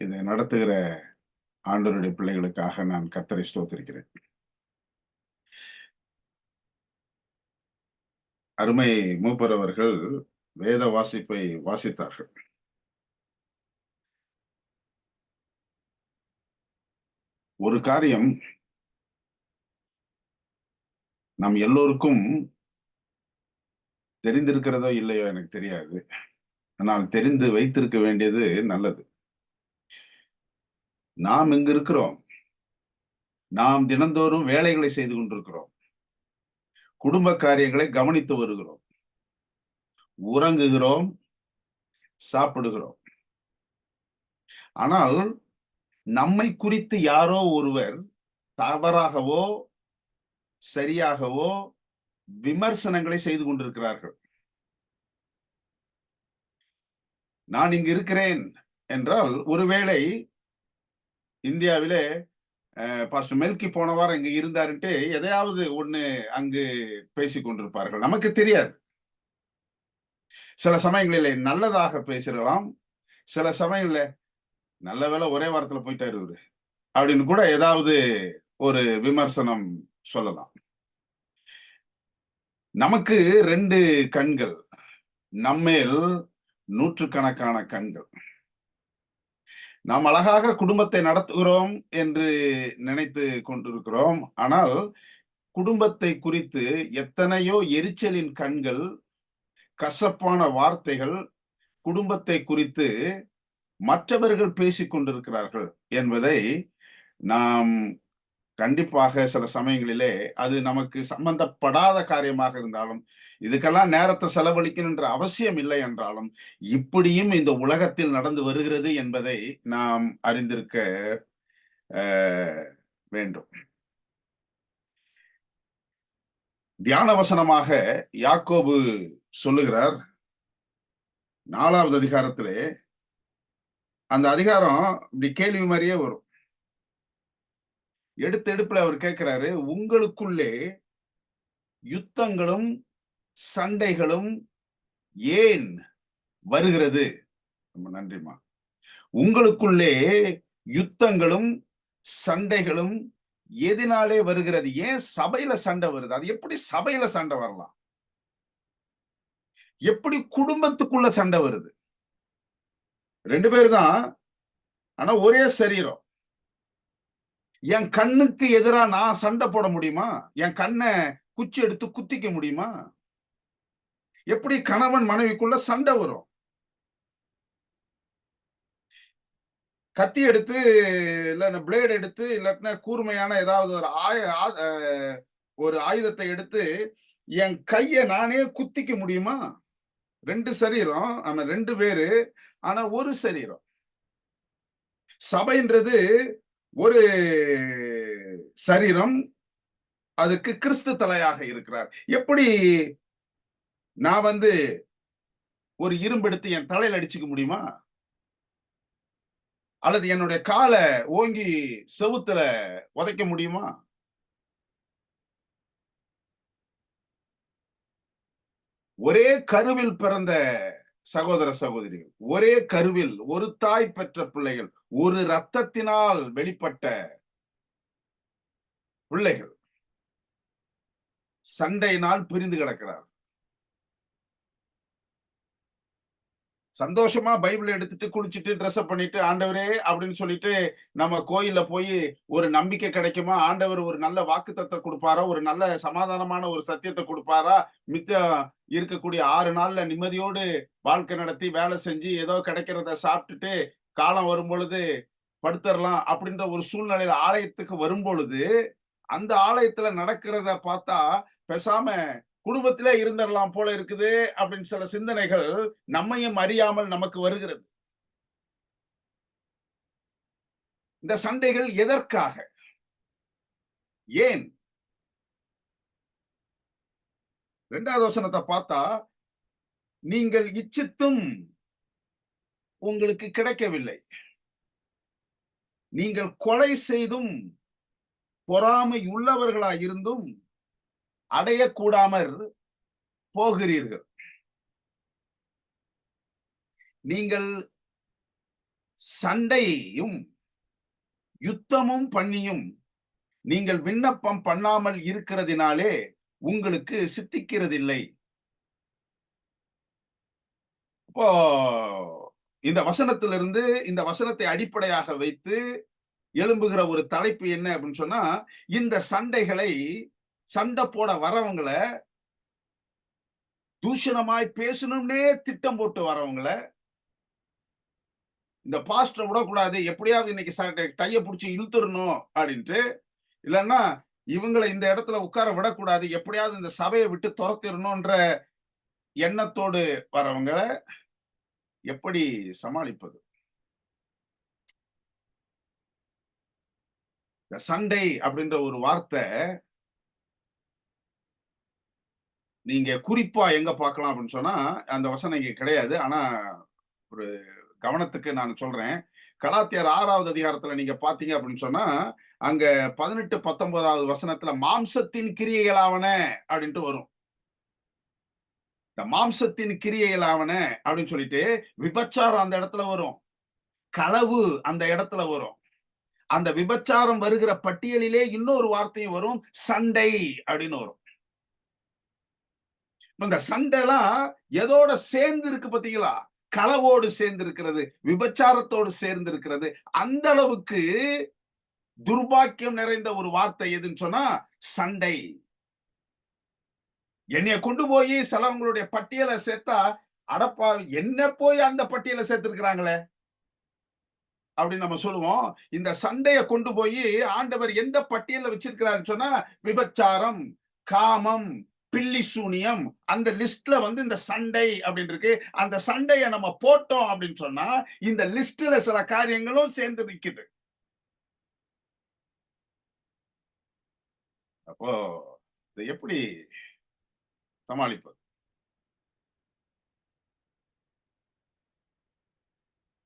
இதை நடத்துகிற ஆண்டவருடைய பிள்ளைகளுக்காக நான் கத்தரை ஸ்தோத்திருக்கிறேன். அருமை மூப்பர் அவர்கள் வேத வாசிப்பை வாசித்தார்கள். ஒரு காரியம் நம் எல்லோருக்கும் தெரிந்திருக்கிறதோ இல்லையோ எனக்கு தெரியாது. ஆனால் தெரிந்து வைத்திருக்க வேண்டியது நல்லது. நாம் இங்கு இருக்கிறோம். நாம் தினந்தோறும் வேலைகளை செய்து கொண்டிருக்கிறோம். குடும்ப காரியங்களை கவனித்து வருகிறோம். உறங்குகிறோம். சாப்பிடுகிறோம். ஆனால் நம்மை குறித்து யாரோ ஒருவர் தவறாகவோ சரியாகவோ விமர்சனங்களை செய்து கொண்டிருக்கிறார்கள். நான் இங்கு இருக்கிறேன் என்றால் ஒருவேளை இந்தியாவிலே பாஸ்டர் மெல்கி போன வாரம் இங்க இருந்தாருன்ட்டு எதையாவது ஒண்ணு அங்கு பேசிக் கொண்டிருப்பார்கள். நமக்கு தெரியாது. சில சமயங்களில் நல்லதாக பேசிடலாம் சில சமயங்களில் நல்ல வேலை ஒரே வாரத்துல போயிட்டாரு இவரு. அப்படின்னு கூட ஏதாவது ஒரு விமர்சனம் சொல்லலாம். நமக்கு ரெண்டு கண்கள். நம்மேல் நூற்றுக்கணக்கான கண்கள். நாம் அழகாக குடும்பத்தை நடத்துகிறோம் என்று நினைத்து கொண்டிருக்கிறோம். ஆனால் குடும்பத்தை குறித்து எத்தனையோ எரிச்சலின் கண்கள் கசப்பான வார்த்தைகள் குடும்பத்தை குறித்து மற்றவர்கள் பேசிக் கொண்டிருக்கிறார்கள் என்பதை நாம் கண்டிப்பாக சில சமயங்களிலே அது நமக்கு சம்பந்தப்படாத காரியமாக இருந்தாலும் இதுக்கெல்லாம் நேரத்தை செலவழிக்கணுன்ற அவசியம் இல்லை என்றாலும் இப்படியும் இந்த உலகத்தில் நடந்து வருகிறது என்பதை நாம் அறிந்திருக்க வேண்டும். தியான வசனமாக யாக்கோபு சொல்லுகிறார் நாலாவது அதிகாரத்திலே அந்த அதிகாரம் இப்படி கேள்வி மாதிரியே வரும். எடுத்த எடுப்புல அவர் கேட்கிறாரு உங்களுக்குள்ளே யுத்தங்களும் சண்டைகளும் ஏன் வருகிறது? ரொம்ப நன்றிமா உங்களுக்குள்ளே யுத்தங்களும் சண்டைகளும் எதினாலே வருகிறது? ஏன் சபையில சண்டை வருது? அது எப்படி சபையில சண்டை வரலாம்? எப்படி குடும்பத்துக்குள்ள சண்டை வருது? ரெண்டு பேர் தான் ஆனா ஒரே சரீரம். என் கண்ணுக்கு எதிராக நான் சண்டை போட முடியுமா? என் கண்ணை குச்சி எடுத்து குத்திக்க முடியுமா? எப்படி கணவன் மனைவிக்குள்ள சண்டை வரும்? கத்தி எடுத்து இல்ல பிளேடு எடுத்து இல்லாட்டினா கூர்மையான ஏதாவது ஒரு ஆய ஒரு ஆயுதத்தை எடுத்து என் கைய நானே குத்திக்க முடியுமா? ரெண்டு சரீரம் ஆனா ரெண்டு பேரு ஆனா ஒரு சரீரம். சபைன்றது ஒரு சரீரம் அதுக்கு கிறிஸ்து தலையாக இருக்கிறார். எப்படி நான் வந்து ஒரு இரும்பெடுத்து என் தலையில அடிச்சுக்க முடியுமா? அல்லது என்னுடைய காலை ஓங்கி செவுத்துல உதைக்க முடியுமா? ஒரே கருவில் பிறந்த சகோதர சகோதரிகள் ஒரே கருவில் ஒரு தாய் பெற்ற பிள்ளைகள் ஒரு ரத்தத்தினால் வெளிப்பட்ட பிள்ளைகள் சண்டையினால் பிரிந்து கிடக்கிறார். சந்தோஷமா பைபிள் எடுத்துட்டு குளிச்சுட்டு ட்ரெஸ் பண்ணிட்டு ஆண்டவரே அப்படின்னு சொல்லிட்டு நம்ம கோயில்ல போய் ஒரு நம்பிக்கை கிடைக்குமா? ஆண்டவர் ஒரு நல்ல வாக்கு தத்தை கொடுப்பாரா? ஒரு நல்ல சமாதானமான ஒரு சத்தியத்தை கொடுப்பாரா? மித்த இருக்கக்கூடிய ஆறு நாள்ல நிம்மதியோடு வாழ்க்கை நடத்தி வேலை செஞ்சு ஏதோ கிடைக்கிறத சாப்பிட்டுட்டு காலம் வரும் பொழுது படுத்துடலாம் அப்படின்ற ஒரு சூழ்நிலையில ஆலயத்துக்கு வரும் பொழுது அந்த ஆலயத்துல நடக்கிறத பார்த்தா பேசாம குடும்பத்திலே இருந்துடலாம் போல இருக்குது அப்படின்னு சில சிந்தனைகள் நம்மையும் அறியாமல் நமக்கு வருகிறது. இந்த சண்டைகள் எதற்காக? ஏன்? ரெண்டாவது வசனத்தை பார்த்தா நீங்கள் இச்சித்தும் உங்களுக்கு கிடைக்கவில்லை. நீங்கள் கொலை செய்தும் பொறாமை உள்ளவர்களாய் இருந்தும் அடையக்கூடாமற் போகிறீர்கள். நீங்கள் சண்டையும் யுத்தமும் பண்ணியும் நீங்கள் விண்ணப்பம் பண்ணாமல் இருக்கிறதினாலே உங்களுக்கு சித்திக்கிறதில்லை. இப்போ இந்த வசனத்திலிருந்து இந்த வசனத்தை அடிப்படையாக வைத்து எழும்புகிற ஒரு தலைப்பு என்ன அப்படின்னு சொன்னா இந்த சண்டைகளை சண்டை போட வரவங்கள தூஷணமாய் பேசணும்னே திட்டம் போட்டு வரவங்கள இந்த பாஸ்டரை விடக்கூடாது எப்படியாவது இன்னைக்கு டைய பிடிச்சி இழுத்துடணும் அப்படின்ட்டு இல்லைன்னா இவங்களை இந்த இடத்துல உட்கார விடக்கூடாது. எப்படியாவது இந்த சபையை விட்டு துரத்திடணும்ன்ற எண்ணத்தோடு வரவங்களை எப்படி சமாளிப்பது? இந்த சண்டை அப்படின்ற ஒரு வார்த்தை நீங்க குறிப்பா எங்க பார்க்கலாம் அப்படின்னு சொன்னா அந்த வசனம் இங்க கிடையாது. ஆனா ஒரு கவனத்துக்கு நான் சொல்றேன். கலாத்தியர் ஆறாவது அதிகாரத்துல நீங்க பாத்தீங்க அப்படின்னு சொன்னா அங்க பதினெட்டு பத்தொன்பதாவது வசனத்துல மாம்சத்தின் கிரியைகளாவன அப்படின்ட்டு வரும். இந்த மாம்சத்தின் கிரியைகளாவன அப்படின்னு சொல்லிட்டு விபச்சாரம் அந்த இடத்துல வரும். களவு அந்த இடத்துல வரும். அந்த விபச்சாரம் வருகிற பட்டியலிலே இன்னொரு வார்த்தையும் வரும் சண்டை அப்படின்னு வரும். இந்த சண்டைலாம் எதோட சேர்ந்து இருக்கு பாத்தீங்களா? களவோடு சேர்ந்து இருக்கிறது விபச்சாரத்தோடு சேர்ந்து இருக்கிறது அந்த அளவுக்கு துர்பாக்கியம் நிறைந்த ஒரு வார்த்தை எதுன்னு சொன்னா சண்டை. என்னைய கொண்டு போய் சிலவங்களுடைய பட்டியலை சேர்த்தா அடப்பா என்ன போய் அந்த பட்டியலை சேர்த்திருக்கிறாங்களே? அப்படின்னு நம்ம சொல்லுவோம். இந்த சண்டையை கொண்டு போய் ஆண்டவர் எந்த பட்டியல வச்சிருக்கிறாருன்னு சொன்னா விபச்சாரம் காமம் பில்லி சூனியம் அந்த லிஸ்ட்ல வந்து இந்த சண்டை அப்படின்னு இருக்கு அந்த சண்டையை நம்ம போட்டோம் அப்படின்னு சொன்னா இந்த லிஸ்ட்ல சில காரியங்களும் சேர்ந்து நிக்குது. அப்போ இதை எப்படி சமாளிப்பது?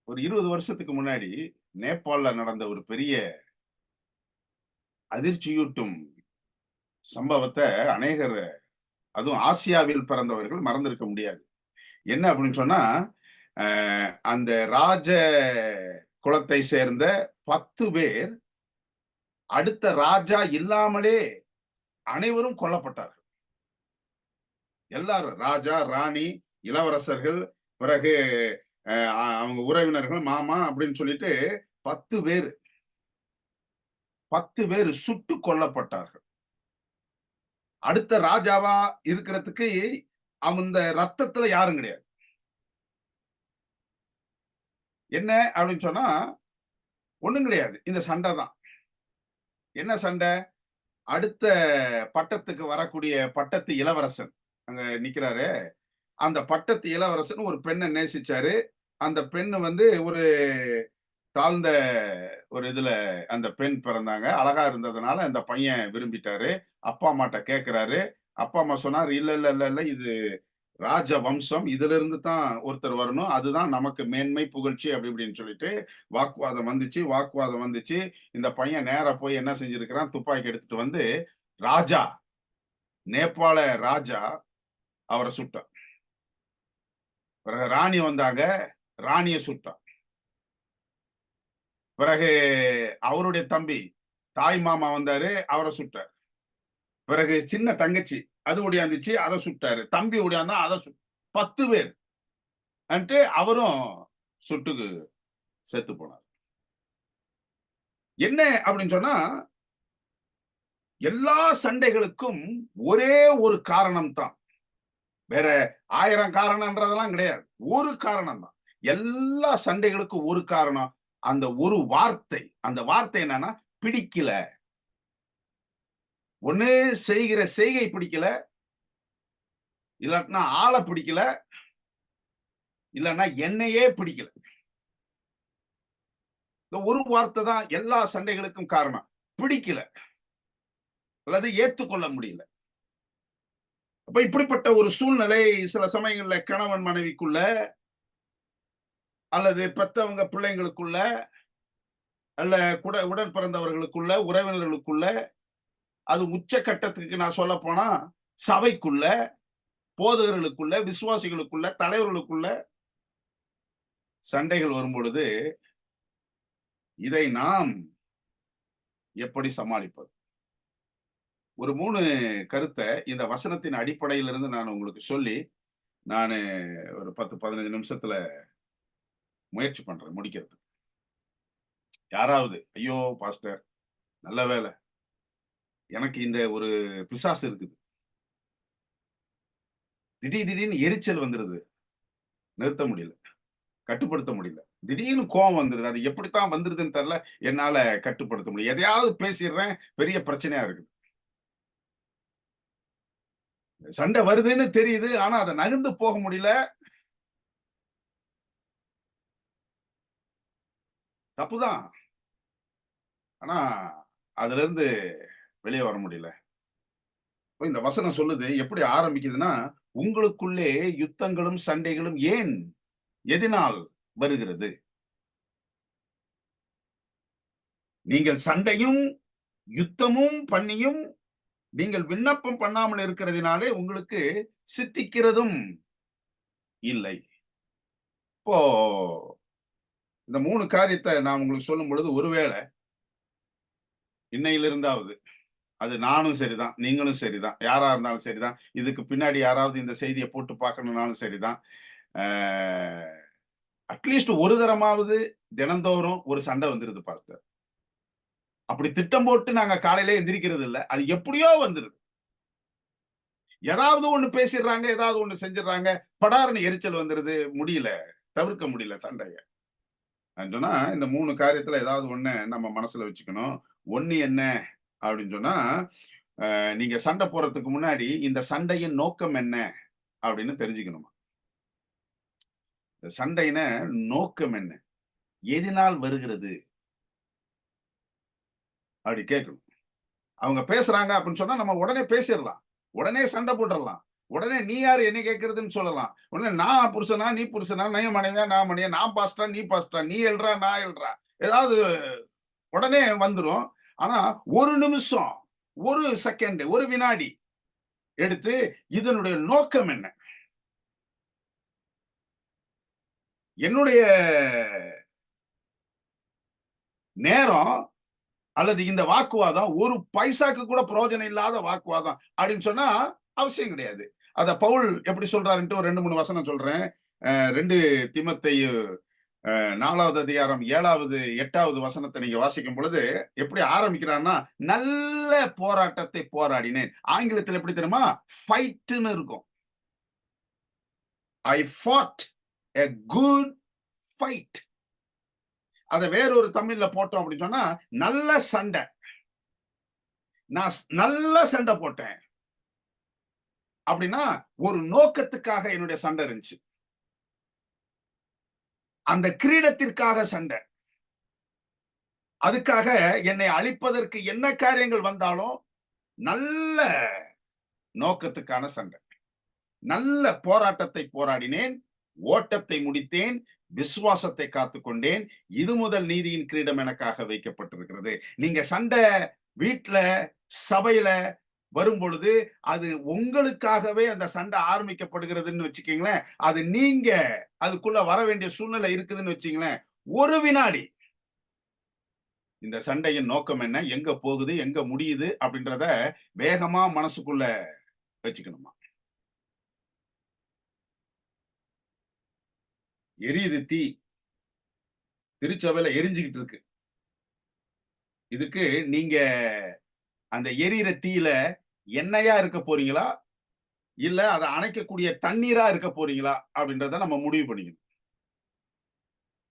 ஒரு இருபது வருஷத்துக்கு முன்னாடி நேபாளல நடந்த ஒரு பெரிய அதிர்ச்சியூட்டும் சம்பவத்தை அநேகர் அதுவும் ஆசியாவில் பிறந்தவர்கள் மறந்திருக்க முடியாது. என்ன அப்படின்னு சொன்னா அந்த ராஜ குலத்தை சேர்ந்த பத்து பேர் அடுத்த ராஜா இல்லாமலே அனைவரும் கொல்லப்பட்டார்கள். எல்லாரும் ராஜா ராணி இளவரசர்கள் பிறகு அவங்க உறவினர்கள் மாமா அப்படின்னு சொல்லிட்டு பத்து பேர் பத்து பேர் சுட்டு கொல்லப்பட்டார்கள். அடுத்த ராஜாவா இருக்கிறதுக்கு அந்த ரத்தத்துல யாரும் கிடையாது. என்ன அப்படின்னு சொன்னா ஒண்ணும் கிடையாது. இந்த சண்டை தான். என்ன சண்டை? அடுத்த பட்டத்துக்கு வரக்கூடிய பட்டத்து இளவரசன் அங்க நிக்கிறாரு. அந்த பட்டத்து இளவரசன் ஒரு பெண்ணை நேசிச்சாரு. அந்த பெண்ணு வந்து ஒரு தாழ்ந்த ஒரு இதுல அந்த பெண் பிறந்தாங்க. அழகா இருந்ததுனால அந்த பையன் விரும்பிட்டாரு. அப்பா அம்மாட்ட கேட்கிறாரு அப்பா அம்மா சொன்னார் இல்ல இல்ல இல்ல இல்ல இது ராஜ வம்சம் இதுல இருந்து தான் ஒருத்தர் வரணும். அதுதான் நமக்கு மேன்மை புகழ்ச்சி அப்படி இப்படின்னு சொல்லிட்டு வாக்குவாதம் வந்துச்சு. வாக்குவாதம் வந்துச்சு. இந்த பையன் நேரா போய் என்ன செஞ்சிருக்கிறான்? துப்பாக்கி எடுத்துட்டு வந்து ராஜா நேபாள ராஜா அவரை சுட்டான். பிறகு ராணி வந்தாங்க. ராணிய சுட்டான். பிறகு அவருடைய தம்பி தாய் மாமா வந்தாரு அவரை சுட்டார். பிறகு சின்ன தங்கச்சி அது ஒடியாந்துச்சு அதை சுட்டாரு. தம்பி ஒடியாந்தா அதை சு பத்து பேர். அன்ட்டு அவரும் சுட்டுக்கு செத்து போனார். என்ன அப்படின்னு சொன்னா எல்லா சண்டைகளுக்கும் ஒரே ஒரு காரணம் தான். வேற ஆயிரம் காரணம்ன்றதெல்லாம் கிடையாது. ஒரு காரணம் தான் எல்லா சண்டைகளுக்கும் ஒரு காரணம். அந்த ஒரு வார்த்தை அந்த வார்த்தை என்னன்னா பிடிக்கல. ஒண்ணு செய்கிற செய்கை பிடிக்கல. இல்லாட்டினா ஆளை பிடிக்கல. இல்லைன்னா என்னையே பிடிக்கல. இந்த ஒரு வார்த்தை தான் எல்லா சண்டைகளுக்கும் காரணம். பிடிக்கல. அல்லது ஏத்துக்கொள்ள முடியல. அப்ப இப்படிப்பட்ட ஒரு சூழ்நிலை சில சமயங்கள்ல கணவன் மனைவிக்குள்ள அல்லது பெத்தவங்க பிள்ளைங்களுக்குள்ள அல்ல குட உடன் பிறந்தவர்களுக்குள்ள உறவினர்களுக்குள்ள அது உச்ச கட்டத்துக்கு நான் சொல்ல போனா சபைக்குள்ள போதகர்களுக்குள்ள விசுவாசிகளுக்குள்ள தலைவர்களுக்குள்ள சண்டைகள் வரும்பொழுது இதை நாம் எப்படி சமாளிப்பது? ஒரு மூணு கருத்தை இந்த வசனத்தின் அடிப்படையிலிருந்து நான் உங்களுக்கு சொல்லி நான் ஒரு பத்து பதினஞ்சு நிமிஷத்துல முயற்சி பண்றேன் முடிக்கிறது. யாராவது ஐயோ பாஸ்டர் நல்ல வேலை எனக்கு இந்த ஒரு பிசாசு இருக்குது. திடீர் திடீர்னு எரிச்சல் வந்துருது. நிறுத்த முடியல. கட்டுப்படுத்த முடியல. திடீர்னு கோவம் வந்துருது. அது எப்படித்தான் வந்துருதுன்னு தெரியல. என்னால கட்டுப்படுத்த முடியும் எதையாவது பேசிடுறேன். பெரிய பிரச்சனையா இருக்குது. சண்டை வருதுன்னு தெரியுது. ஆனா அதை நகர்ந்து போக முடியல. தப்புதான் ஆனா அதுல இருந்து வெளியே வர முடியல. இந்த வசனம் சொல்லுது எப்படி ஆரம்பிக்குதுன்னா உங்களுக்குள்ளே யுத்தங்களும் சண்டைகளும் ஏன் எதினால் வருகிறது? நீங்கள் சண்டையும் யுத்தமும் பண்ணியும் நீங்கள் விண்ணப்பம் பண்ணாமல் இருக்கிறதுனாலே உங்களுக்கு சித்திக்கிறதும் இல்லை. இப்போ இந்த மூணு காரியத்தை நான் உங்களுக்கு சொல்லும் பொழுது ஒருவேளை இன்னையிலிருந்தாவது அது நானும் சரிதான் நீங்களும் சரிதான் யாரா இருந்தாலும் சரிதான் இதுக்கு பின்னாடி யாராவது இந்த செய்தியை போட்டு பார்க்கணும்னாலும் சரிதான். அட்லீஸ்ட் ஒரு தரமாவது தினந்தோறும் ஒரு சண்டை வந்துருது பாஸ்டர். அப்படி திட்டம் போட்டு நாங்க காலையில எந்திரிக்கிறது இல்ல அது எப்படியோ வந்துருது. ஏதாவது ஒண்ணு பேசிடுறாங்க ஏதாவது ஒண்ணு செஞ்சிடறாங்க படாரணி எரிச்சல் வந்துருது முடியல தவிர்க்க முடியல சண்டைய. சொன்னா இந்த மூணு காரியத்துல ஏதாவது ஒண்ணு நம்ம மனசுல வச்சுக்கணும். ஒண்ணு என்ன அப்படின்னு சொன்னா நீங்க சண்டை போறதுக்கு முன்னாடி இந்த சண்டையின் நோக்கம் என்ன அப்படின்னு தெரிஞ்சுக்கணுமா? இந்த சண்டையின நோக்கம் என்ன? எதனால் வருகிறது? அப்படி கேட்கணும். அவங்க பேசுறாங்க அப்படின்னு சொன்னா நம்ம உடனே பேசிடலாம். உடனே சண்டை போட்டுடலாம். உடனே நீ யாரு? என்ன கேட்கறதுன்னு சொல்லலாம். உடனே நான் புருஷனா நீ புருஷனா நீ மனைவியா நான் மனைவியா நான் பாஸ்டா நீ பாஸ்டா நீ எழுறா நான் எழுறா ஏதாவது உடனே வந்துடும் ஆனா ஒரு நிமிஷம் ஒரு செகண்ட் ஒரு வினாடி எடுத்து இதனுடைய நோக்கம் என்ன? என்னுடைய நேரம் அல்லது இந்த வாக்குவாதம் ஒரு பைசாக்கு கூட பிரயோஜனம் இல்லாத வாக்குவாதம் அப்படின்னு சொன்னா அவசியம் கிடையாது. அத பவுல் எப்படி சொல்றாருன்ட்டு ஒரு ரெண்டு மூணு வசனம் சொல்றேன். ரெண்டு திமத்தை நாலாவது அதிகாரம் ஏழாவது எட்டாவது வசனத்தை நீங்க வாசிக்கும் பொழுது எப்படி ஆரம்பிக்கிறான்னா நல்ல போராட்டத்தை போராடினேன். ஆங்கிலத்தில் எப்படி தெரியுமா? ஃபைட்னு இருக்கும். ஐ ஃபாட் எ குட் ஃபைட் அதை வேறொரு தமிழ்ல போட்டோம் அப்படின்னு சொன்னா நல்ல சண்டை. நான் நல்ல சண்டை போட்டேன். அப்படின்னா ஒரு நோக்கத்துக்காக என்னுடைய சண்டை இருந்துச்சு. அந்த கிரீடத்திற்காக சண்டை. அதுக்காக என்னை அழிப்பதற்கு என்ன காரியங்கள் வந்தாலும் நல்ல நோக்கத்துக்கான சண்டை. நல்ல போராட்டத்தை போராடினேன் ஓட்டத்தை முடித்தேன் விசுவாசத்தை காத்துக்கொண்டேன் இது முதல் நீதியின் கிரீடம் எனக்காக வைக்கப்பட்டிருக்கிறது. நீங்க சண்டை வீட்டுல சபையில வரும் பொழுது அது உங்களுக்காகவே அந்த சண்டை ஆரம்பிக்கப்படுகிறதுன்னு வச்சுக்கீங்களேன். அது நீங்க அதுக்குள்ள வர வேண்டிய சூழ்நிலை இருக்குதுன்னு வச்சுங்களேன் ஒரு வினாடி இந்த சண்டையின் நோக்கம் என்ன? எங்க போகுது? எங்க முடியுது? அப்படின்றத வேகமா மனசுக்குள்ள வச்சுக்கணுமா? எரியுது தீ. திருச்சபையில எரிஞ்சுக்கிட்டு இருக்கு. இதுக்கு நீங்க அந்த எரியிற தீயில எண்ணெயா இருக்க போறீங்களா? இல்ல அதை அணைக்கக்கூடிய தண்ணீரா இருக்க போறீங்களா? அப்படின்றத நம்ம முடிவு பண்ணிக்கணும்.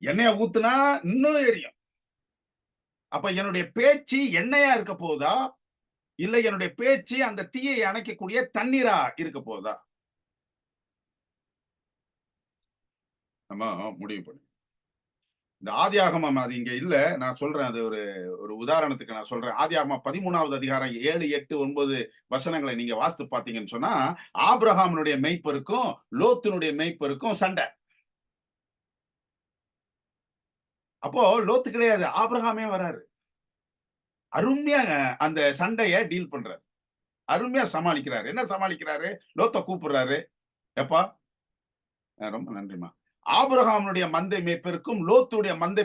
எண்ணெய ஊத்துனா இன்னும் எரியும். அப்ப என்னுடைய பேச்சு எண்ணெயா இருக்க போதா இல்ல என்னுடைய பேச்சு அந்த தீயை அணைக்கக்கூடிய தண்ணீரா இருக்க போதா நம்ம முடிவு பண்ணி இந்த ஆதியாகமம் அது இங்க இல்ல. நான் சொல்றேன் அது ஒரு ஒரு உதாரணத்துக்கு நான் சொல்றேன். ஆதியாகமம் பதிமூணாவது அதிகாரம் ஏழு எட்டு ஒன்பது வசனங்களை நீங்க வாஸ்து பாத்தீங்கன்னு சொன்னா ஆப்ரஹாமனுடைய மெய்ப்பருக்கும் லோத்தினுடைய மெய்ப்பருக்கும் சண்டை. அப்போ லோத்து கிடையாது. ஆப்ரஹாமே வராரு. அருமையாக அந்த சண்டையை டீல் பண்றாரு. அருமையா சமாளிக்கிறாரு. என்ன சமாளிக்கிறாரு? லோத்த கூப்பிடுறாரு. எப்பா? ரொம்ப நன்றிம்மா. ஆபிரகாமுடைய மந்தை மேய்ப்பிற்கும் லோத்துடைய மந்தை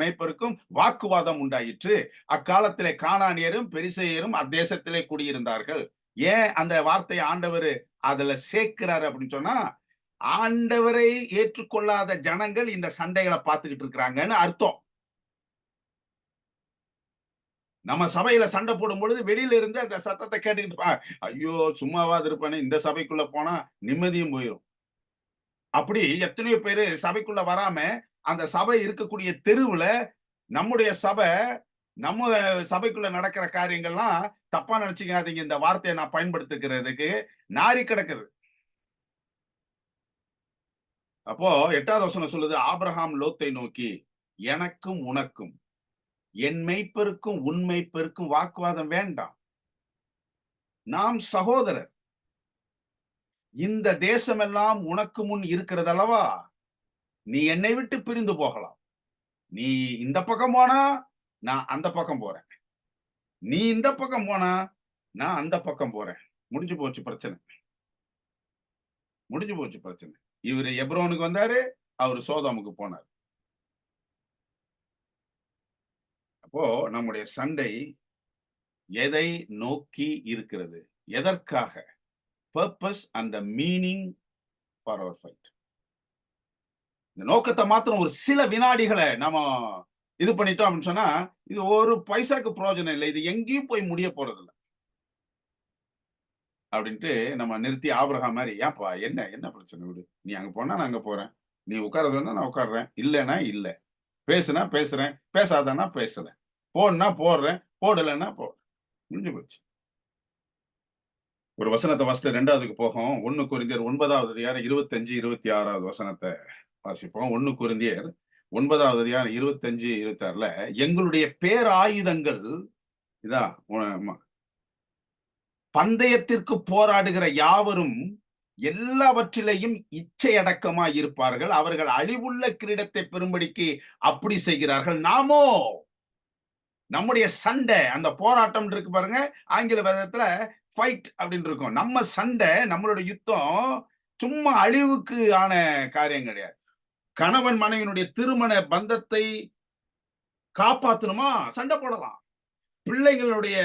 மேய்ப்பிற்கும் அஹ், வாக்குவாதம் உண்டாயிற்று. அக்காலத்திலே காணானியரும் பெரிசையரும் அத்தேசத்திலே குடியிருந்தார்கள். ஏன் அந்த வார்த்தையை ஆண்டவர் அதுல சேர்க்கிறாரு அப்படின்னு சொன்னா ஆண்டவரை ஏற்றுக்கொள்ளாத ஜனங்கள் இந்த சண்டைகளை பார்த்துக்கிட்டு இருக்கிறாங்கன்னு அர்த்தம். நம்ம சபையில சண்டை போடும் பொழுது வெளியில இருந்து அந்த சத்தத்தை கேட்டுக்கிட்டு பா, ஐயோ சும்மாவாது இருப்பானே இந்த சபைக்குள்ள போனா நிம்மதியும் போயிடும் அப்படி எத்தனையோ பேரு சபைக்குள்ள வராம அந்த சபை இருக்கக்கூடிய தெருவுல நம்முடைய சபை நம்ம சபைக்குள்ள நடக்கிற காரியங்கள்லாம் தப்பா நினைச்சுக்காதீங்க. இந்த வார்த்தையை நான் பயன்படுத்துக்கிறதுக்கு நாரி கிடக்குது. அப்போ எட்டாவது வசனம் சொல்லுது ஆப்ரஹாம் லோத்தை நோக்கி எனக்கும் உனக்கும் என் மெய்ப்பெருக்கும் உன் மெய்ப்பருக்கும் வாக்குவாதம் வேண்டாம். நாம் சகோதரர் இந்த தேசமெல்லாம் உனக்கு முன் இருக்கிறது அல்லவா நீ என்னை விட்டு பிரிந்து போகலாம். நீ இந்த பக்கம் போனா நான் அந்த பக்கம் போறேன். நீ இந்த பக்கம் போனா நான் அந்த பக்கம் போறேன். முடிஞ்சு போச்சு பிரச்சனை. முடிஞ்சு போச்சு பிரச்சனை. இவரு எப்ரோனுக்கு வந்தாரு அவரு சோதாமுக்கு போனார். அப்போ நம்முடைய சண்டை எதை நோக்கி இருக்கிறது? எதற்காக? Purpose and the meaning for our fight இந்த நோக்கத்தை மாத்திரம் ஒரு சில வினாடிகளை நம்ம இது பண்ணிட்டோம் அப்படின்னு சொன்னா இது ஒரு பைசாக்கு பிரயோஜனம் இல்லை. இது எங்கேயும் போய் முடிய போறது இல்லை அப்படின்ட்டு நம்ம நிறுத்தி ஆபரகா மாதிரி ஏன்ப்பா என்ன என்ன பிரச்சனை விடு? நீ அங்க போனா நான் அங்க போறேன். நீ உட்காரது வேணா நான் உட்காடுறேன் இல்லைன்னா இல்லை. பேசுனா பேசுறேன். பேசாதன்னா பேசல. போடனா போடுறேன். போடலைன்னா போடுறேன் முடிஞ்சு போச்சு. ஒரு வசனத்தை ஃபர்ஸ்ட் ரெண்டாவதுக்கு போகும். ஒண்ணு குறிந்தியர் ஒன்பதாவது அதிகாரம் இருபத்தஞ்சு இருபத்தி ஆறாவது வசனத்தை வாசிப்போம். ஒன்னு குறிந்தியர் ஒன்பதாவது அதிகாரம் இருபத்தஞ்சு இருபத்தி ஆறுல எங்களுடைய பேராயுதங்கள் இதா பந்தயத்திற்கு போராடுகிற யாவரும் எல்லாவற்றிலையும் இச்சையடக்கமாய் இருப்பார்கள். அவர்கள் அழிவுள்ள கிரீடத்தை பெறும்படிக்கு அப்படி செய்கிறார்கள். நாமோ நம்முடைய சண்டை அந்த போராட்டம் இருக்கு பாருங்க. ஆங்கில விதத்துல ஃபைட் அப்படின்னு இருக்கும். நம்ம சண்டை நம்மளோட யுத்தம் சும்மா அழிவுக்கு ஆன காரியம் கிடையாது. கணவன் மனைவியினுடைய திருமண பந்தத்தை காப்பாத்தணுமா? சண்டை போடலாம். பிள்ளைகளுடைய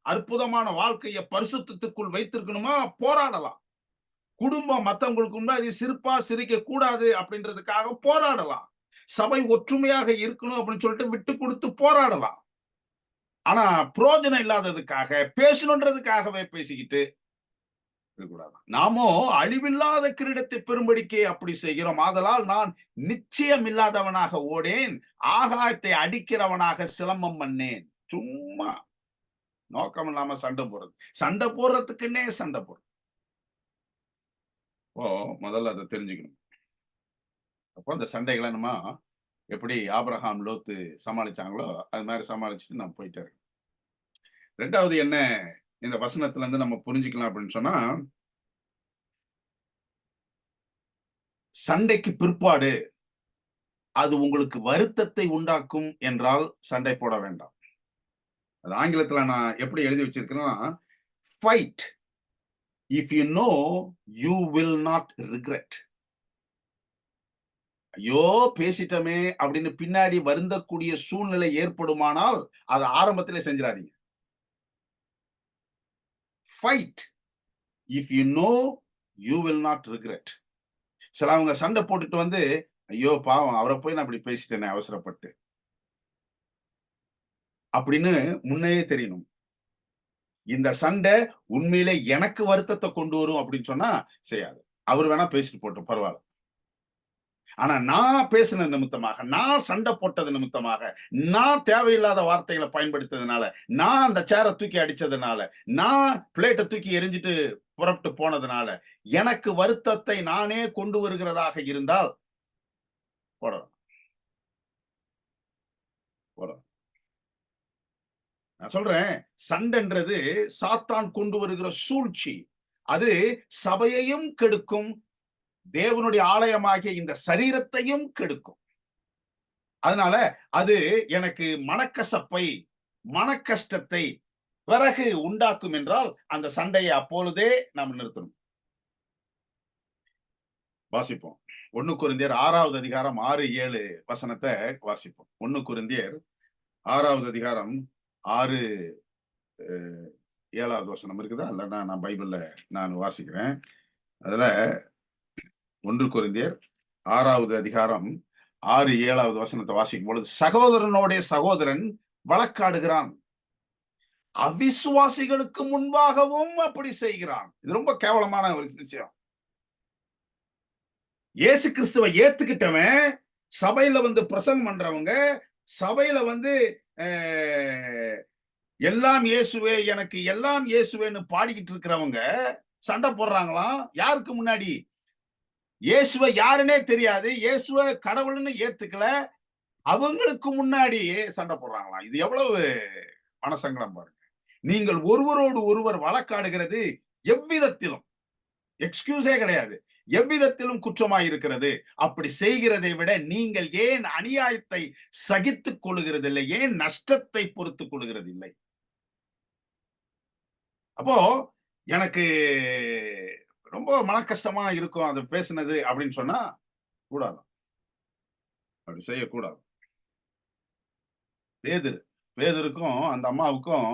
அற்புதமான வாழ்க்கையை பரிசுத்தத்துக்குள் வைத்திருக்கணுமா? போராடலாம். குடும்பம் மத்தவங்களுக்கு முன்னாடி சிரிப்பா சிரிக்க கூடாது அப்படின்றதுக்காக போராடலாம். சபை ஒற்றுமையாக இருக்கணும் அப்படின்னு சொல்லிட்டு விட்டு கொடுத்து போராடலாம். ஆனா புரோஜனம் இல்லாததுக்காக பேசணுன்றதுக்காகவே பேசிக்கிட்டு இருக்கக்கூடாது. நாமோ அழிவில்லாத கிரீடத்தை பெரும்படிக்கே அப்படி செய்கிறோம். ஆதலால் நான் நிச்சயம் இல்லாதவனாக ஓடேன். ஆகாயத்தை அடிக்கிறவனாக சிலம்பம் பண்ணேன். சும்மா. நோக்கம் இல்லாம சண்டை போடுறது. சண்டை போடுறதுக்குன்னே சண்டை போடுறது. ஓ முதல்ல அதை தெரிஞ்சுக்கணும். அப்போ அந்த சண்டைகளை நம்ம எப்படி ஆப்ரஹாம் லோத்து சமாளிச்சாங்களோ அது மாதிரி சமாளிச்சுட்டு நம்ம போயிட்டே இருக்கோம் ரெண்டாவது என்ன? இந்த வசனத்துல இருந்து நம்ம புரிஞ்சுக்கலாம் அப்படின்னு சொன்னா சண்டைக்கு பிற்பாடு அது உங்களுக்கு வருத்தத்தை உண்டாக்கும் என்றால் சண்டை போட வேண்டாம். அது ஆங்கிலத்துல நான் எப்படி எழுதி வச்சிருக்கேன்னா fight if you know you will not regret ஐயோ பேசிட்டோமே அப்படின்னு பின்னாடி வருந்தக்கூடிய சூழ்நிலை ஏற்படுமானால் அதை ஆரம்பத்திலே செஞ்சிடாதீங்க. Fight if you know you will not regret சிலவங்க சண்டை போட்டுட்டு வந்து ஐயோ பாவம் அவரை போய் நான் இப்படி பேசிட்டேனே அவசரப்பட்டு. அப்படின்னு முன்னையே தெரியணும். இந்த சண்டை உண்மையிலே எனக்கு வருத்தத்தை கொண்டு வரும் அப்படின்னு சொன்னா செய்யாது. அவர் வேணா பேசிட்டு போட்டோம் பரவாயில்ல. ஆனா நான் பேசின நிமித்தமாக நான் சண்டை போட்டது நிமித்தமாக நான் தேவையில்லாத வார்த்தைகளை பயன்படுத்ததுனால நான் அந்த சேரை தூக்கி அடிச்சதுனால நான் பிளேட்டை தூக்கி எரிஞ்சிட்டு புறப்பட்டு போனதுனால எனக்கு வருத்தத்தை நானே கொண்டு வருகிறதாக இருந்தால் போடலாம் போடலாம் நான் சொல்றேன் சண்டைன்றது சாத்தான் கொண்டு வருகிற சூழ்ச்சி. அது சபையையும் கெடுக்கும் தேவனுடைய ஆலயமாகிய இந்த சரீரத்தையும் கெடுக்கும். அதனால அது எனக்கு மனக்கசப்பை மனக்கஷ்டத்தை பிறகு உண்டாக்கும் என்றால் அந்த சண்டையை அப்பொழுதே நாம் நிறுத்தணும். வாசிப்போம். ஒன்னு குருந்தியர் ஆறாவது அதிகாரம் ஆறு ஏழு வசனத்தை வாசிப்போம். ஒன்னு குருந்தியர் ஆறாவது அதிகாரம் ஆறு ஏழாவது வசனம் இருக்குதா? இல்லைன்னா நான் பைபிள்ல நான் வாசிக்கிறேன். அதுல ஒன்று குருந்தியர் ஆறாவது அதிகாரம் ஆறு ஏழாவது வசனத்தை வாசிக்கும் பொழுது சகோதரனுடைய சகோதரன் வழக்காடுகிறான். அவிசுவாசிகளுக்கு முன்பாகவும் அப்படி செய்கிறான். இது ரொம்ப கேவலமான ஒரு விஷயம். இயேசு கிறிஸ்துவை ஏத்துக்கிட்டவன் சபையில வந்து பிரசங்கம் பண்றவங்க சபையில வந்து அஹ், எல்லாம் இயேசுவே எனக்கு எல்லாம் இயேசுவேன்னு பாடிக்கிட்டு இருக்கிறவங்க சண்டை போடுறாங்களாம். யாருக்கு முன்னாடி? இயேசுவை யாருன்னே தெரியாது. இயேசுவ கடவுள்னு ஏத்துக்கல. அவங்களுக்கு முன்னாடியே சண்டை போடுறாங்களாம் இது எவ்வளவு மனசங்கடம் பாருங்க. நீங்கள் ஒருவரோடு ஒருவர் வழக்காடுகிறது எவ்விதத்திலும். எக்ஸ்கியூஸே கிடையாது. எவ்விதத்திலும் குற்றமாய் இருக்கிறது அப்படி செய்கிறதை விட நீங்கள் ஏன் அநியாயத்தை சகித்துக் கொள்ளுகிறதில்லை ஏன் நஷ்டத்தை பொறுத்துக் கொள்ளுகிறதில்லை அப்போ எனக்கு ரொம்ப மன கஷ்டமா இருக்கும் அது பேசுனது அப்படின்னு சொன்னா கூடாது. அப்படி செய்யக்கூடாது. பேதுரு பேதுருக்கும் அந்த அம்மாவுக்கும்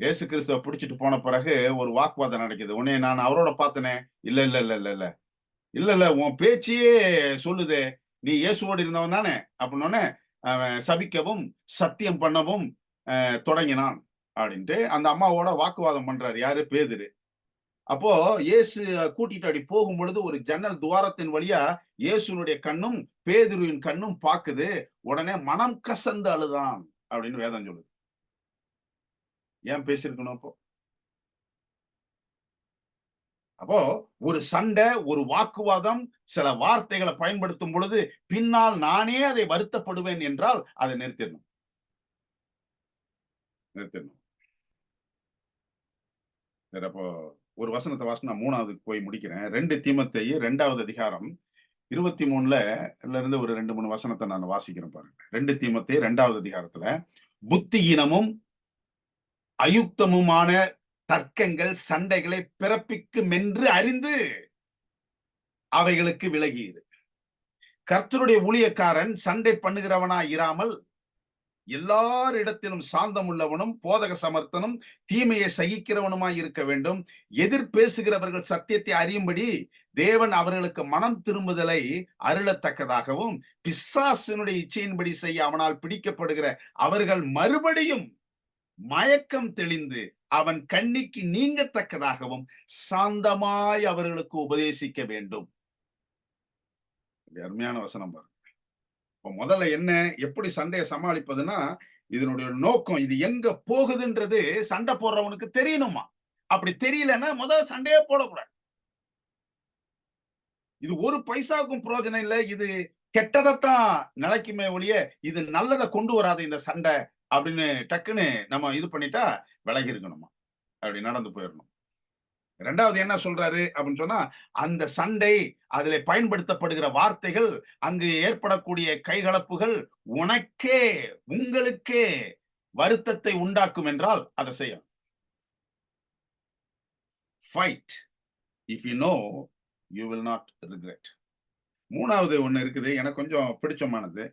ஏசு கிறிஸ்துவ பிடிச்சிட்டு போன பிறகு ஒரு வாக்குவாதம் நடக்குது. உன்னை நான் அவரோட பார்த்தனே. இல்ல இல்ல இல்ல இல்ல இல்ல. இல்ல இல்ல உன் பேச்சியே சொல்லுதே. நீ இயேசுவோடு இருந்தவன் தானே. அப்படின்னோடனே அவன் சபிக்கவும் சத்தியம் பண்ணவும் தொடங்கினான். அப்படின்ட்டு அந்த அம்மாவோட வாக்குவாதம் பண்றாரு. யாரு? பேதுரு. அப்போ இயேசு கூட்டிட்டு அப்படி போகும் பொழுது ஒரு ஜன்னல் துவாரத்தின் வழியா இயேசுனுடைய கண்ணும் பேதுருவின் கண்ணும் பாக்குது. உடனே மனம் கசந்து அழுதான் அப்படின்னு வேதம் சொல்லுது. ஏன் பேசியிருக்கணும் அப்போ? அப்போ ஒரு சண்டை ஒரு வாக்குவாதம் சில வார்த்தைகளை பயன்படுத்தும் பொழுது பின்னால் நானே அதை வருத்தப்படுவேன் என்றால் அதை நிறுத்திடணும். நிறுத்திடணும். சரி அப்போ ஒரு வசனத்தை வாசம் நான் மூணாவதுக்கு போய் முடிக்கிறேன். ரெண்டு தீமத்தையும் ரெண்டாவது அதிகாரம். இருபத்தி மூணுல இருந்து ஒரு ரெண்டு மூணு வசனத்தை நான் வாசிக்கிறேன் பாருங்க. ரெண்டு தீமத்தை ரெண்டாவது அதிகாரத்துல புத்தியினமும் அயுக்தமுமான தர்க்கங்கள் சண்டைகளை பிறப்பிக்கும் என்று அறிந்து அவைகளுக்கு விலகியது கர்த்தருடைய ஊழியக்காரன் சண்டை பண்ணுகிறவனா இராமல் எல்லாரிடத்திலும் சாந்தம் உள்ளவனும் போதக சமர்த்தனும் தீமையை சகிக்கிறவனுமாய் இருக்க வேண்டும். எதிர் பேசுகிறவர்கள் சத்தியத்தை அறியும்படி தேவன் அவர்களுக்கு மனம் திரும்புதலை அருளத்தக்கதாகவும் பிசாசினுடைய இச்சையின்படி செய்ய அவனால் பிடிக்கப்படுகிற அவர்கள் மறுபடியும் மயக்கம் தெளிந்து அவன் கண்ணிக்கு நீங்கத்தக்கதாகவும் சாந்தமாய் அவர்களுக்கு உபதேசிக்க வேண்டும். அருமையான வசனம் பாருங்க. இப்போ முதல்ல என்ன எப்படி சண்டையை சமாளிப்பதுன்னா இதனுடைய நோக்கம் இது எங்க போகுதுன்றது சண்டை போடுறவனுக்கு தெரியணுமா? அப்படி தெரியலன்னா முதல் சண்டையே போடக்கூடாது. இது ஒரு பைசாவுக்கும் பிரயோஜனம் இல்லை இது கெட்டதைத்தான் நிலைக்குமே ஒழிய இது நல்லதை கொண்டு வராது இந்த சண்டை அப்படின்னு டக்குன்னு நம்ம இது பண்ணிட்டா விலகி இருக்கணுமா? அப்படி நடந்து போயிடணும். ரெண்டாவது என்ன சொல்றாரு அப்படின்னு சொன்னா அந்த சண்டை அதில் பயன்படுத்தப்படுகிற வார்த்தைகள் அங்கு ஏற்படக்கூடிய கைகலப்புகள் உனக்கே உங்களுக்கே வருத்தத்தை உண்டாக்கும் என்றால் அதை செய்யும் fight if you know you will not regret மூணாவது ஒன்று இருக்குது எனக்கு கொஞ்சம் பிடிச்சமானது.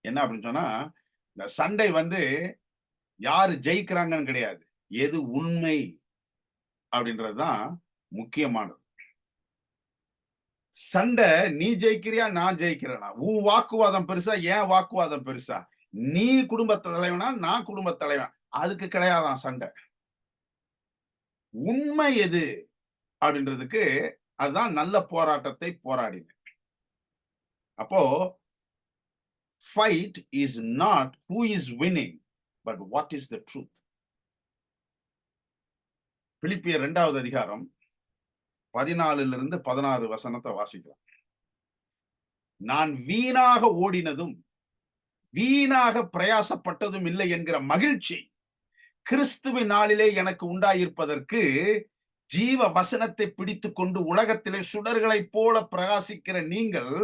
என்ன அப்படின்னு சொன்னா இந்த சண்டை வந்து யாரு ஜெயிக்கிறாங்கன்னு கிடையாது. எது உண்மை? அப்படின்றதுதான் முக்கியமானது. சண்டை நீ ஜெயிக்கிறியா நான் ஜெயிக்கிறேனா? உன் வாக்குவாதம் பெருசா ஏன் வாக்குவாதம் பெருசா? நீ குடும்ப தலைவனா நான் குடும்ப தலைவன்? அதுக்கு கிடையாதான் சண்டை. உண்மை எது அப்படின்றதுக்கு அதுதான் நல்ல போராட்டத்தை போராடின அப்போ fight is not who is winning but what is the truth பிலிப்பியர் இரண்டாவது அதிகாரம் பதினாலுல இருந்து பதினாறு வசனத்தை வாசிக்கலாம். நான் வீணாக ஓடினதும் வீணாக பிரயாசப்பட்டதும் இல்லை என்கிற மகிழ்ச்சி கிறிஸ்துவின் நாளிலே எனக்கு உண்டாயிருப்பதற்கு ஜீவ வசனத்தை பிடித்து கொண்டு உலகத்திலே சுடர்களைப் போல பிரகாசிக்கிற நீங்கள்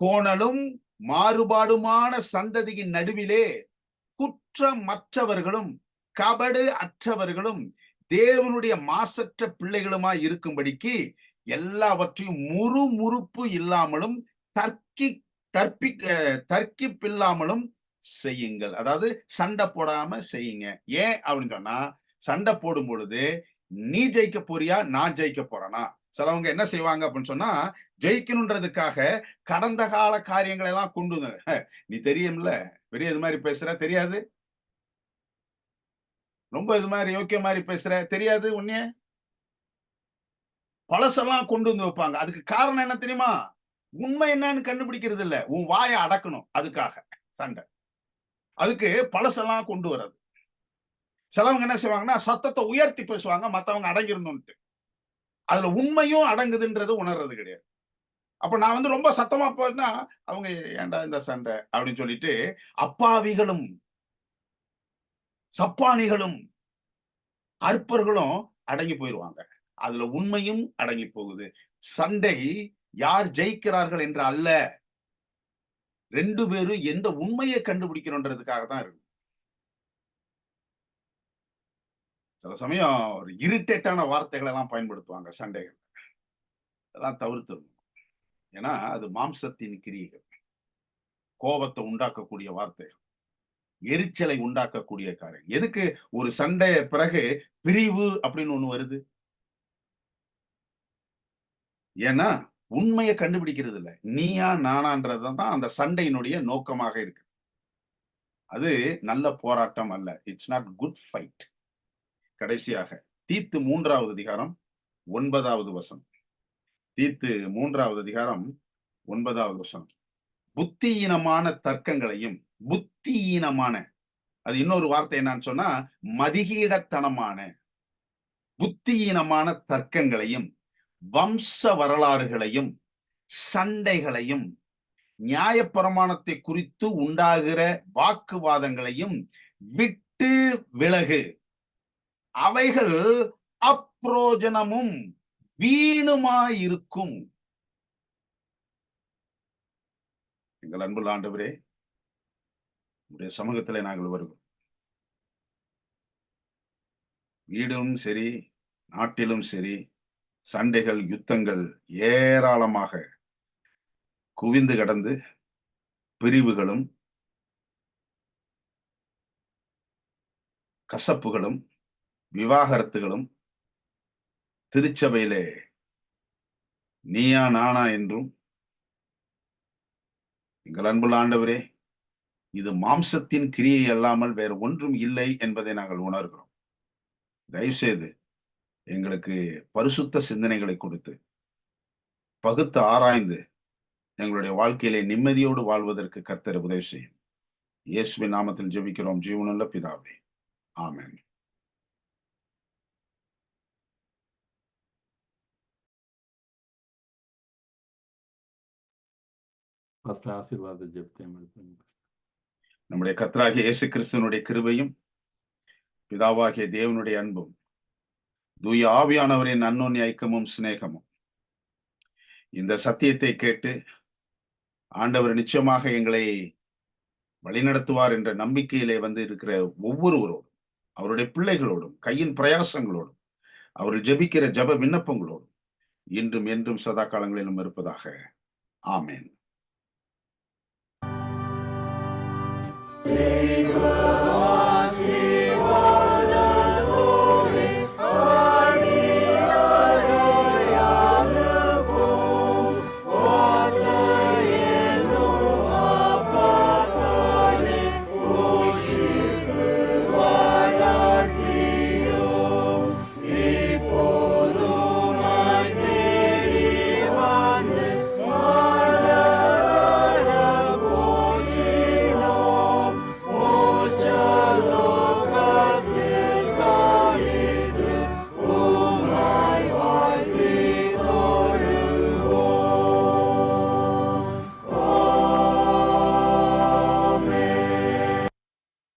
கோணலும் மாறுபாடுமான சந்ததியின் நடுவிலே குற்றமற்றவர்களும் கபடு அற்றவர்களும் தேவனுடைய மாசற்ற பிள்ளைகளுமாய் இருக்கும்படிக்கு எல்லாவற்றையும் முறுமுறுப்பு இல்லாமலும் தர்க்கி தற்பி தர்க்கிப்பில்லாமலும் செய்யுங்கள். அதாவது சண்டை போடாம செய்யுங்க. ஏன் அப்படின்னு சொன்னா சண்டை போடும் பொழுது நீ ஜெயிக்க போறியா நான் ஜெயிக்க போறேனா? சிலவங்க என்ன செய்வாங்க அப்படின்னு சொன்னா ஜெயிக்கணுன்றதுக்காக கடந்த கால காரியங்களை எல்லாம் கொண்டு நீ தெரியும்ல? பெரிய இது மாதிரி பேசுற? தெரியாது? ரொம்ப இது மாதிரி யோக்கிய மாதிரி பேசுற தெரியாது உன்னே பழசெல்லாம் கொண்டு வந்து வைப்பாங்க. அதுக்கு காரணம் என்ன தெரியுமா? உண்மை என்னன்னு கண்டுபிடிக்கிறது இல்ல. உன் வாயை அடக்கணும் அதுக்காக சண்டை. அதுக்கு பழசெல்லாம் கொண்டு வர்றது. சிலவங்க என்ன செய்வாங்கன்னா சத்தத்தை உயர்த்தி பேசுவாங்க மத்தவங்க அடங்கிடணும்ட்டு அதுல உண்மையும் அடங்குதுன்றது உணர்றது கிடையாது. அப்ப நான் வந்து ரொம்ப சத்தமா போனா அவங்க ஏன்டா இந்த சண்டை அப்படின்னு சொல்லிட்டு அப்பாவிகளும் சப்பானிகளும் அற்பர்களும் அடங்கி போயிடுவாங்க அதுல உண்மையும் அடங்கி போகுது. சண்டை யார் ஜெயிக்கிறார்கள் என்று அல்ல. ரெண்டு பேரும் எந்த உண்மையை கண்டுபிடிக்கணுன்றதுக்காக தான் இருக்கு. சில சமயம் ஒரு இரிட்டேட்டான வார்த்தைகளை எல்லாம் பயன்படுத்துவாங்க சண்டைகள். அதெல்லாம் தவிர்த்துடணும் ஏன்னா அது மாம்சத்தின் கிரியைகள். கோபத்தை உண்டாக்கக்கூடிய வார்த்தைகள். எரிச்சலை உண்டாக்கக்கூடிய காரியம். எதுக்கு ஒரு சண்டை பிறகு பிரிவு அப்படின்னு ஒண்ணு வருது? ஏன்னா உண்மையை கண்டுபிடிக்கிறது இல்ல. நீயா நானான்றது தான் அந்த சண்டையினுடைய நோக்கமாக இருக்கு. அது நல்ல போராட்டம் அல்ல. இட்ஸ் நாட் குட் ஃபைட் கடைசியாக தீத்து மூன்றாவது அதிகாரம் ஒன்பதாவது வசனம். தீத்து மூன்றாவது அதிகாரம் ஒன்பதாவது வசனம். புத்தியீனமான தர்க்கங்களையும் புத்தியீனமான. அது இன்னொரு வார்த்தை என்னன்னு சொன்னா மதிகீடத்தனமான. புத்தியீனமான தர்க்கங்களையும் வம்ச வரலாறுகளையும் சண்டைகளையும் நியாயப்பிரமாணத்தை குறித்து உண்டாகிற வாக்குவாதங்களையும் விட்டு விலகு. அவைகள் அப்ரோஜனமும் வீணுமாயிருக்கும். எங்கள் அன்புள்ள ஆண்டவரே உடைய சமூகத்திலே நாங்கள் வருகிறோம். வீடும் சரி நாட்டிலும் சரி சண்டைகள் யுத்தங்கள் ஏராளமாக குவிந்து கடந்து பிரிவுகளும் கசப்புகளும் விவாகரத்துகளும் திருச்சபையிலே நீயா நானா என்றும் எங்கள் அன்புள்ள ஆண்டவரே இது மாம்சத்தின் கிரியை அல்லாமல் வேறு ஒன்றும் இல்லை என்பதை நாங்கள் உணர்கிறோம். தயவுசெய்து எங்களுக்கு பரிசுத்த சிந்தனைகளை கொடுத்து பகுத்து ஆராய்ந்து எங்களுடைய வாழ்க்கையிலே நிம்மதியோடு வாழ்வதற்கு கர்த்தர் உதவி செய்யும். இயேசுவின் நாமத்தில் ஜெபிக்கிறோம். ஜீவனுள்ள பிதாவே. ஆமேன். ஃபர்ஸ்ட் ஆசீர்வாத நம்முடைய கத்தராகிய இயேசு கிறிஸ்துவனுடைய கிருபையும் பிதாவாகிய தேவனுடைய அன்பும் தூய ஆவியானவரின் அன்னோன்ய ஐக்கியமும் சிநேகமும். இந்த சத்தியத்தை கேட்டு ஆண்டவர் நிச்சயமாக எங்களை வழிநடத்துவார் என்ற நம்பிக்கையிலே வந்து இருக்கிற ஒவ்வொருவரோடும் அவருடைய பிள்ளைகளோடும் கையின் பிரயாசங்களோடும் அவர்கள் ஜெபிக்கிற ஜெப விண்ணப்பங்களோடும் இன்றும் என்றும் சதா காலங்களிலும் இருப்பதாக. ஆமேன். Amen.